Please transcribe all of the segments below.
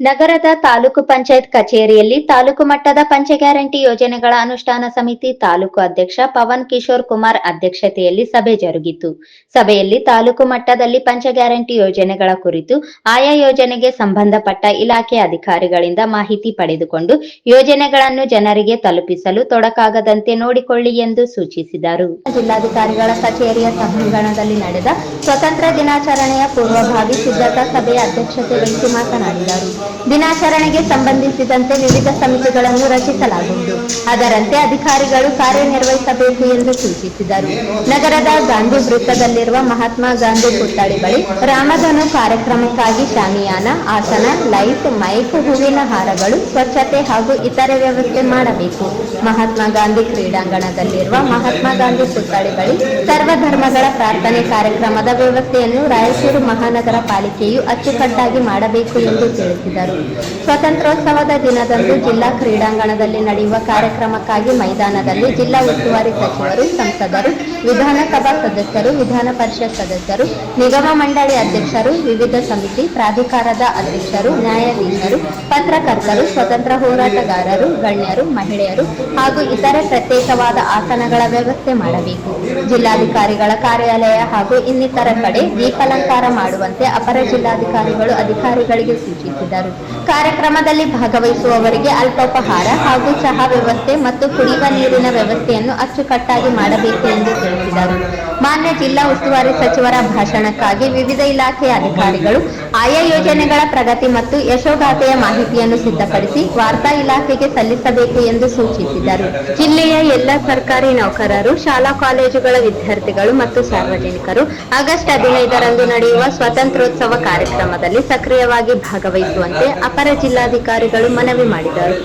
ನಗರದ ತಾಲೂಕು ಪಂಚಾಯತ್ ಕಚೇರಿಯಲ್ಲಿ ತಾಲೂಕು ಮಟ್ಟದ ಪಂಚ ಗ್ಯಾರಂಟಿ ಯೋಜನೆಗಳ ಅನುಷ್ಠಾನ ಸಮಿತಿ ತಾಲೂಕು ಅಧ್ಯಕ್ಷ ಪವನ್ ಕಿಶೋರ್ ಕುಮಾರ್ ಅಧ್ಯಕ್ಷತೆಯಲ್ಲಿ ಸಭೆ ಜರುಗಿತು. ಸಭೆಯಲ್ಲಿ ತಾಲೂಕು ಮಟ್ಟದಲ್ಲಿ ಪಂಚ ಗ್ಯಾರಂಟಿ ಯೋಜನೆಗಳ ಕುರಿತು ಆಯಾ ಯೋಜನೆಗೆ ಸಂಬಂಧಪಟ್ಟ ಇಲಾಖೆ ಅಧಿಕಾರಿಗಳಿಂದ ಮಾಹಿತಿ ಪಡೆದುಕೊಂಡು ಯೋಜನೆಗಳನ್ನು ಜನರಿಗೆ ತಲುಪಿಸಲು ತೊಡಕಾಗದಂತೆ ನೋಡಿಕೊಳ್ಳಿ ಎಂದು ಸೂಚಿಸಿದರು. ಜಿಲ್ಲಾಧಿಕಾರಿಗಳ ಕಚೇರಿಯ ಸಭಾಂಗಣದಲ್ಲಿ ನಡೆದ ಸ್ವತಂತ್ರ ದಿನಾಚರಣೆಯ ಪೂರ್ವಭಾವಿ ಸಿದ್ಧತಾ ಸಭೆಯ ಅಧ್ಯಕ್ಷತೆ ವಹಿಸಿ ಮಾತನಾಡಿದರು. ದಿನಾಚರಣೆಗೆ ಸಂಬಂಧಿಸಿದಂತೆ ವಿವಿಧ ಸಮಿತಿಗಳನ್ನು ರಚಿಸಲಾಗುವುದು. ಅದರಂತೆ ಅಧಿಕಾರಿಗಳು ಕಾರ್ಯನಿರ್ವಹಿಸಬೇಕು ಎಂದು ಸೂಚಿಸಿದರು. ನಗರದ ಗಾಂಧಿ ವೃತ್ತದಲ್ಲಿರುವ ಮಹಾತ್ಮ ಗಾಂಧಿ ಪುತ್ಥಳಿ ಬಳಿ ರಾಮಧನು ಕಾರ್ಯಕ್ರಮಕ್ಕಾಗಿ ಶಾಮಿಯಾನ, ಆಸನ, ಲೈಟ್, ಮೈಕ್, ಹೂವಿನ ಹಾರಗಳು, ಸ್ವಚ್ಛತೆ ಹಾಗೂ ಇತರೆ ವ್ಯವಸ್ಥೆ ಮಾಡಬೇಕು. ಮಹಾತ್ಮ ಗಾಂಧಿ ಕ್ರೀಡಾಂಗಣದಲ್ಲಿರುವ ಮಹಾತ್ಮ ಗಾಂಧಿ ಪುತ್ಥಳಿ ಬಳಿ ಸರ್ವಧರ್ಮಗಳ ಪ್ರಾರ್ಥನೆ ಕಾರ್ಯಕ್ರಮದ ವ್ಯವಸ್ಥೆಯನ್ನು ರಾಯಚೂರು ಮಹಾನಗರ ಪಾಲಿಕೆಯು ಅಚ್ಚುಕಟ್ಟಾಗಿ ಮಾಡಬೇಕು ಎಂದು ತಿಳಿಸಿದರು. ಸ್ವತಂತ್ರೋತ್ಸವದ ದಿನದಂದು ಜಿಲ್ಲಾ ಕ್ರೀಡಾಂಗಣದಲ್ಲಿ ನಡೆಯುವ ಕಾರ್ಯಕ್ರಮಕ್ಕಾಗಿ ಮೈದಾನದಲ್ಲಿ ಜಿಲ್ಲಾ ಉಸ್ತುವಾರಿ ಸಚಿವರು, ಸಂಸದರು, ವಿಧಾನಸಭಾ ಸದಸ್ಯರು, ವಿಧಾನ ಪರಿಷತ್ ಸದಸ್ಯರು, ನಿಗಮ ಮಂಡಳಿ ಅಧ್ಯಕ್ಷರು, ವಿವಿಧ ಸಮಿತಿ ಪ್ರಾಧಿಕಾರದ ಅಧ್ಯಕ್ಷರು, ನ್ಯಾಯಾಧೀಶರು, ಪತ್ರಕರ್ತರು, ಸ್ವತಂತ್ರ ಹೋರಾಟಗಾರರು, ಗಣ್ಯರು, ಮಹಿಳೆಯರು ಹಾಗೂ ಇತರೆ ಪ್ರತ್ಯೇಕವಾದ ಆಸನಗಳ ವ್ಯವಸ್ಥೆ ಮಾಡಬೇಕು. ಜಿಲ್ಲಾಧಿಕಾರಿಗಳ ಕಾರ್ಯಾಲಯ ಹಾಗೂ ಇನ್ನಿತರ ಕಡೆ ದೀಪಾಲಂಕಾರ ಮಾಡುವಂತೆ ಅಪರ ಜಿಲ್ಲಾಧಿಕಾರಿಗಳು ಅಧಿಕಾರಿಗಳಿಗೆ ಸೂಚಿಸಿದರು. ಕಾರ್ಯಕ್ರಮದಲ್ಲಿ ಭಾಗವಹಿಸುವವರಿಗೆ ಅಲ್ಪೋಪಹಾರ ಹಾಗೂ ಚಹಾ ವ್ಯವಸ್ಥೆ ಮತ್ತು ಕುಡಿಯುವ ನೀರಿನ ವ್ಯವಸ್ಥೆಯನ್ನು ಅಚ್ಚುಕಟ್ಟಾಗಿ ಮಾಡಬೇಕು ಎಂದು ತಿಳಿಸಿದರು. ಮಾನ್ಯ ಜಿಲ್ಲಾ ಉಸ್ತುವಾರಿ ಸಚಿವರ ಭಾಷಣಕ್ಕಾಗಿ ವಿವಿಧ ಇಲಾಖೆಯ ಅಧಿಕಾರಿಗಳು ಆಯಾ ಯೋಜನೆಗಳ ಪ್ರಗತಿ ಮತ್ತು ಯಶೋಗಾಥೆಯ ಮಾಹಿತಿಯನ್ನು ಸಿದ್ಧಪಡಿಸಿ ವಾರ್ತಾ ಇಲಾಖೆಗೆ ಸಲ್ಲಿಸಬೇಕು ಎಂದು ಸೂಚಿಸಿದರು. ಜಿಲ್ಲೆಯ ಎಲ್ಲ ಸರ್ಕಾರಿ ನೌಕರರು, ಶಾಲಾ ಕಾಲೇಜುಗಳ ವಿದ್ಯಾರ್ಥಿಗಳು ಮತ್ತು ಸಾರ್ವಜನಿಕರು ಆಗಸ್ಟ್ ಹದಿನೈದರಂದು ನಡೆಯುವ ಸ್ವಾತಂತ್ರ್ಯೋತ್ಸವ ಕಾರ್ಯಕ್ರಮದಲ್ಲಿ ಸಕ್ರಿಯವಾಗಿ ಭಾಗವಹಿಸುವಂತೆ ಅಪರ ಜಿಲ್ಲಾಧಿಕಾರಿಗಳು ಮನವಿ ಮಾಡಿದರು.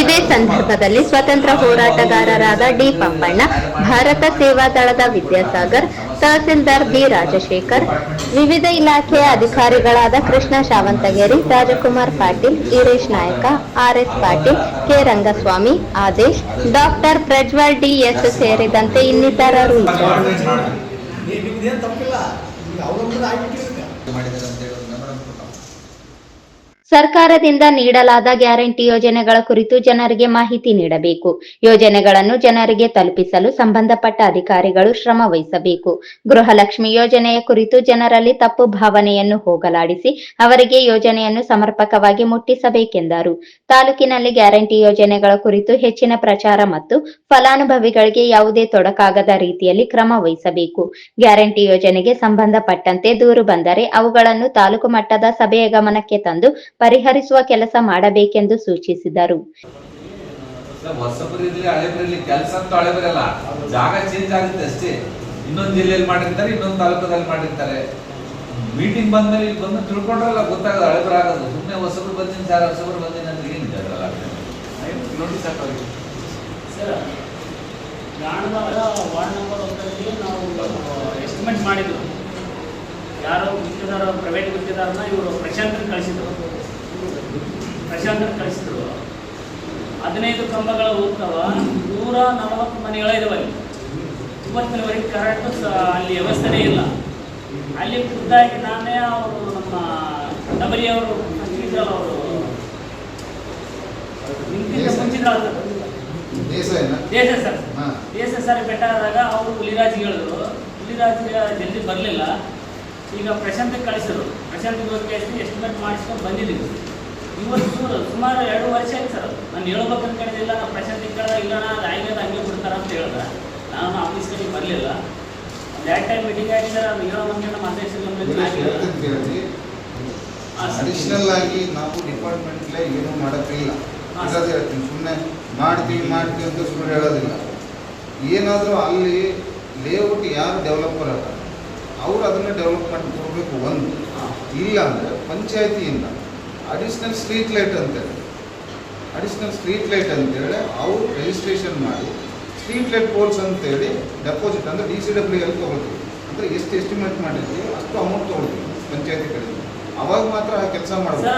ಇದೇ ಸಂದರ್ಭದಲ್ಲಿ ಸ್ವತಂತ್ರ ಹೋರಾಟಗಾರರಾದ ಡಿ ಪಂಪಣ್ಣ ಭಾರತ ಸೇವಾ ದಳದ ವಿದ್ಯಾಸಾಗರ್, ತಹಸೀಲ್ದಾರ್ ಬಿ ರಾಜಶೇಖರ್, ವಿವಿಧ ಇಲಾಖೆಯ ಅಧಿಕಾರಿಗಳಾದ Krishna ಶಾವಂತಗೇರಿ, Rajkumar Patil, Eresh Nayak, R S Patil, K Rangaswamy, Adesh, doctor Prajwal D S ಸೇರಿದಂತೆ ಇನ್ನಿತರರು ಇದ್ದರು. ಸರ್ಕಾರದಿಂದ ನೀಡಲಾದ ಗ್ಯಾರಂಟಿ ಯೋಜನೆಗಳ ಕುರಿತು ಜನರಿಗೆ ಮಾಹಿತಿ ನೀಡಬೇಕು. ಯೋಜನೆಗಳನ್ನು ಜನರಿಗೆ ತಲುಪಿಸಲು ಸಂಬಂಧಪಟ್ಟ ಅಧಿಕಾರಿಗಳು ಶ್ರಮ ವಹಿಸಬೇಕು. ಗೃಹಲಕ್ಷ್ಮಿ ಯೋಜನೆಯ ಕುರಿತು ಜನರಲ್ಲಿ ತಪ್ಪು ಭಾವನೆಯನ್ನು ಹೋಗಲಾಡಿಸಿ ಅವರಿಗೆ ಯೋಜನೆಯನ್ನು ಸಮರ್ಪಕವಾಗಿ ಮುಟ್ಟಿಸಬೇಕೆಂದರು. ತಾಲೂಕಿನಲ್ಲಿ ಗ್ಯಾರಂಟಿ ಯೋಜನೆಗಳ ಕುರಿತು ಹೆಚ್ಚಿನ ಪ್ರಚಾರ ಮತ್ತು ಫಲಾನುಭವಿಗಳಿಗೆ ಯಾವುದೇ ತೊಡಕಾಗದ ರೀತಿಯಲ್ಲಿ ಕ್ರಮ ವಹಿಸಬೇಕು. ಗ್ಯಾರಂಟಿ ಯೋಜನೆಗೆ ಸಂಬಂಧಪಟ್ಟಂತೆ ದೂರು ಬಂದರೆ ಅವುಗಳನ್ನು ತಾಲೂಕು ಮಟ್ಟದ ಸಭೆಯ ಗಮನಕ್ಕೆ ತಂದು ಪರಿಹರಿಸುವ ಕೆಲಸ ಮಾಡಬೇಕೆಂದು ಸೂಚಿಸಿದರು. ಅಂತೂ ಇನ್ನೊಂದು ಜಿಲ್ಲೆಯಲ್ಲಿ ಮಾಡಿರ್ತಾರೆ ಇನ್ನೊಂದು ತಾಲೂಕದಲ್ಲಿ ಮಾಡಿರ್ತಾರೆ. ಮೀಟಿಂಗ್ ಬಂದ್ಮೇಲೆ ಇಲ್ಲಿ ಬಂದು ತಿಳ್ಕೊಂಡ್ರಲ್ಲ ಗೊತ್ತಾಗದು ಹಳೆಬರ ಆಗೋದು. ಸುಮ್ಮನೆ ಹೊಸಬ್ರು ಬಂದಿನ ಸರ್ ಹೊಸಬ್ರು ಬಂದಿನ ಅದರಲ್ಲ ನೋಟಿಸ್ ಹಾಕೋದು ಸರ್ ಗಾಣದಾಗ ವಾರ್ಡ್ ನಂಬರ್ ಒಂದರಲ್ಲಿ ನಾವು ಎಸ್ಟಿಮೇಟ್ ಮಾಡಿದ್ವು. ಯಾರೋ ಗುತ್ತಿದಾರ ಪ್ರೈವೇಟ್ ಗುತ್ತಿದಾರನ ಇವರು ಪ್ರಶಾಂತನ ಕಳಿಸಿದ್ರು. ಪ್ರಶಾಂತನ ಕಳಿಸಿದ್ರು. ಹದಿನೈದು ಕಂಬಗಳ ಹೋಗ್ತಾವ ನೂರ ನಲವತ್ತು ಮನೆಗಳ ಇದಾವೆ. ಅಲ್ಲಿ ಇವತ್ತಿನವರೆಗೆ ಕರೆಂಟ್ ಅಲ್ಲಿ ವ್ಯವಸ್ಥೆನೇ ಇಲ್ಲ. ಅಲ್ಲಿ ಖುದ್ದಾಗಿ ನಾನೇ ಅವರು ನಮ್ಮ ಡಬರಿ ಅವರು ಇದ್ರಲ್ಲ ಅವರು. ನಿಂತಿದ್ದ ದೇಶ ಸರ್. ದೇಶ ಸರ್. ಆದಾಗ ಅವರು ಹುಲಿರಾಜ್ ಹೇಳಿದ್ರು. ಹುಲಿರಾಜ್ಗೆ ಜಲ್ದಿ ಬರಲಿಲ್ಲ. ಈಗ ಪ್ರಶಾಂತ್ ಕಳಿಸಿದ್ರು. ಪ್ರಶಾಂತ್ ಎಸ್ಟಿಮೇಟ್ ಮಾಡಿಸ್ಕೊಂಡು ಬಂದಿದ್ದೀವಿ. ಇವತ್ತು ಸುಮಾರು ಎರಡು ವರ್ಷ ಆಯ್ತು ಸರ್. ನಾನು ಹೇಳ್ಬೇಕು ಅನ್ಕೊಂಡಿದ್ದಿಲ್ಲ ನಾನು ಪ್ರಶಾಂತಿ ಕೇಳಿದ ಇಲ್ಲ ಅದು ಆಗ್ಯದ ಹಂಗೆ ಬಿಡ್ತಾರ ಅಂತ ಹೇಳಿದೆ ನಾನು ಆಫೀಸ್ ಕಡೆಗೆ ಬರಲಿಲ್ಲ. ಒಂದು ಎರಡು ಟೈಮ್ ಮೀಟಿಂಗ್ ಆಗಿ ಸರ್ ಅದು ಹೇಳೋ ಮಂದಿ ನಮ್ಮ ಸರ್. ಅಡಿಷನಲ್ ಆಗಿ ನಾವು ಡಿಪಾರ್ಟ್ಮೆಂಟ್ಲೇ ಏನು ಮಾಡೋಕ್ಕಿಲ್ಲ. ಹೇಳ್ತೀನಿ ಸುಮ್ಮನೆ ಮಾಡ್ತೀವಿ ಮಾಡ್ತೀವಿ ಅಂತ ಸುಮ್ಮನೆ ಹೇಳೋದಿಲ್ಲ. ಏನಾದರೂ ಅಲ್ಲಿ ಲೇಔಟ್ ಯಾರು ಡೆವಲಪರ್ ಅಲ್ಲ ಅವ್ರು ಅದನ್ನು ಡೆವಲಪ್ಮೆಂಟ್ ಕೊಡಬೇಕು ಒಂದು. ಇಲ್ಲ ಅಂದರೆ ಪಂಚಾಯತಿಯಿಂದ ಅಡಿಷ್ನಲ್ ಸ್ಟ್ರೀಟ್ ಲೈಟ್ ಅಂತೇಳಿ ಅಡಿಷ್ನಲ್ ಸ್ಟ್ರೀಟ್ ಲೈಟ್ ಅಂತೇಳಿ ಅವರು ರಿಜಿಸ್ಟ್ರೇಷನ್ ಮಾಡಿ ಸ್ಟ್ರೀಟ್ ಲೈಟ್ ಪೋಲ್ಸ್ ಅಂತೇಳಿ ಡೆಪಾಸಿಟ್ ಅಂದರೆ ಡಿ ಸಿ ಡಬ್ಲ್ಯೂ ಎಲ್ಲಿ ತೊಗೊಳ್ತೀವಿ ಅಂದರೆ ಎಷ್ಟು ಎಸ್ಟಿಮೇಟ್ ಮಾಡಿರ್ತೀವಿ ಅಷ್ಟು ಅಮೌಂಟ್ ತೊಗೊಳ್ತೀವಿ ಪಂಚಾಯತಿ ಕಡೆಯಿಂದ ಅವಾಗ ಮಾತ್ರ ಆ ಕೆಲಸ ಮಾಡಬೇಕು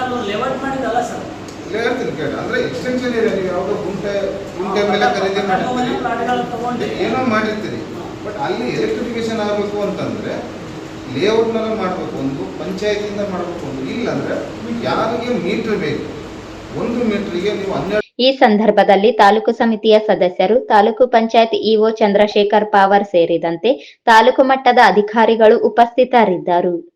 ಹೇಳ್ತೀನಿ ಕೇಳಿ ಅಂದರೆ ಎಕ್ಸ್ಟೆನ್ಷನ್ ಏರಿಯಾ ನೀವು ಯಾವುದೋ ಗುಂಟೆ ಗುಂಟೆ ಮೇಲೆ ಖರೀದಿ ಮಾಡಿರ್ತೀರಿ ಏನೋ ಮಾಡಿರ್ತೀರಿ ಬಟ್ ಅಲ್ಲಿ ಎಲೆಕ್ಟ್ರಿಫಿಕೇಶನ್ ಆಗಬೇಕು ಅಂತಂದರೆ ಲೇಔಟ್ನೆಲ್ಲ ಮಾಡಬೇಕು ಒಂದು, ಪಂಚಾಯತಿಯಿಂದ ಮಾಡಬೇಕು ಒಂದು. ಇಲ್ಲಾಂದ್ರೆ ಯಾರಿಗೆ ಮೀಟ್ರ್ ಬೇಕು? ಒಂದು ಮೀಟ್ರಿಗೆ ನೀವು ಹನ್ನೆರಡು ಈ ಸಂದರ್ಭದಲ್ಲಿ ತಾಲೂಕು ಸಮಿತಿಯ ಸದಸ್ಯರು, ತಾಲೂಕು ಪಂಚಾಯತ್ ಇಒ ಚಂದ್ರಶೇಖರ್ ಪಾವರ್ ಸೇರಿದಂತೆ ತಾಲೂಕು ಮಟ್ಟದ ಅಧಿಕಾರಿಗಳು ಉಪಸ್ಥಿತರಿದ್ದರು.